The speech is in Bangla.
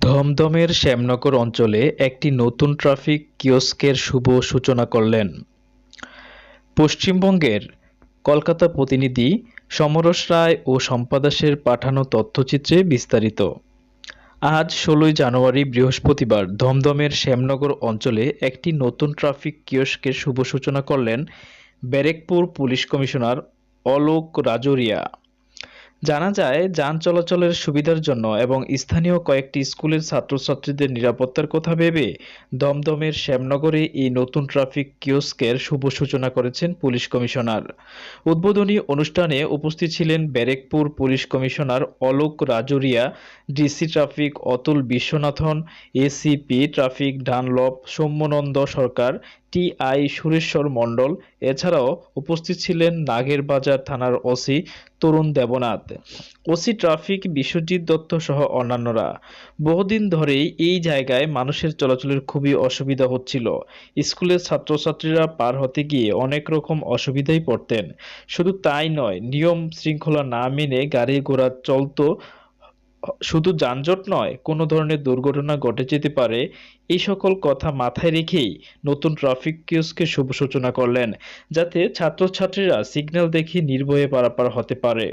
ধমধমের শ্যামনগর অঞ্চলে একটি নতুন ট্রাফিক কিয়স্কের শুভ সূচনা করলেন। পশ্চিমবঙ্গের কলকাতা প্রতিনিধি সমরস রায় ও সম্পাদাসের পাঠানো তথ্যচিত্রে বিস্তারিত। আজ ষোলোই জানুয়ারি বৃহস্পতিবার ধমধমের শ্যামনগর অঞ্চলে একটি নতুন ট্রাফিক কিয়স্কের শুভ সূচনা করলেন ব্যারেকপুর পুলিশ কমিশনার অলোক রাজোরিয়া। জানা যায়, যান চলাচলের সুবিধার জন্য এবং স্থানীয় কয়েকটি স্কুলের ছাত্রছাত্রীদের নিরাপত্তার কথা ভেবে দমদমের শ্যামনগরে এই নতুন ট্রাফিক কিওস্কের শুভ সূচনা করেছেন পুলিশ কমিশনার। উদ্বোধনী অনুষ্ঠানে উপস্থিত ছিলেন Barrackpore police commissioner Alok Rajoria, DC traffic Atul Viswanathan, ACP traffic Dunlop Soumyananda Sarkar TI Sureshwar Mondal. এছাড়াও উপস্থিত ছিলেন নাগেরবাজার থানার OC Tarun Debnath. OC traffic, Biswajit Dutta সহ অন্যান্যরা। বহুদিন ধরেই এই জায়গায় মানুষের চলাচলের খুবই অসুবিধা হচ্ছিল। স্কুলের ছাত্রছাত্রীরা পার হতে গিয়ে অনেক রকম অসুবিধায় পড়তেন। শুধু তাই নয়, নিয়ম শৃঙ্খলা না মেনে গাড়ি ঘোড়া চলতো শুধু যানজট নয়, কোনো ধরনের দুর্ঘটনা ঘটে যেতে পারে, এই সকল কথা মাথায় রেখেই নতুন ট্রাফিক কিউসকে শুভ সূচনা করলেন, যাতে ছাত্রছাত্রীরা সিগন্যাল দেখে নির্ভয়ে পারাপার হতে পারে।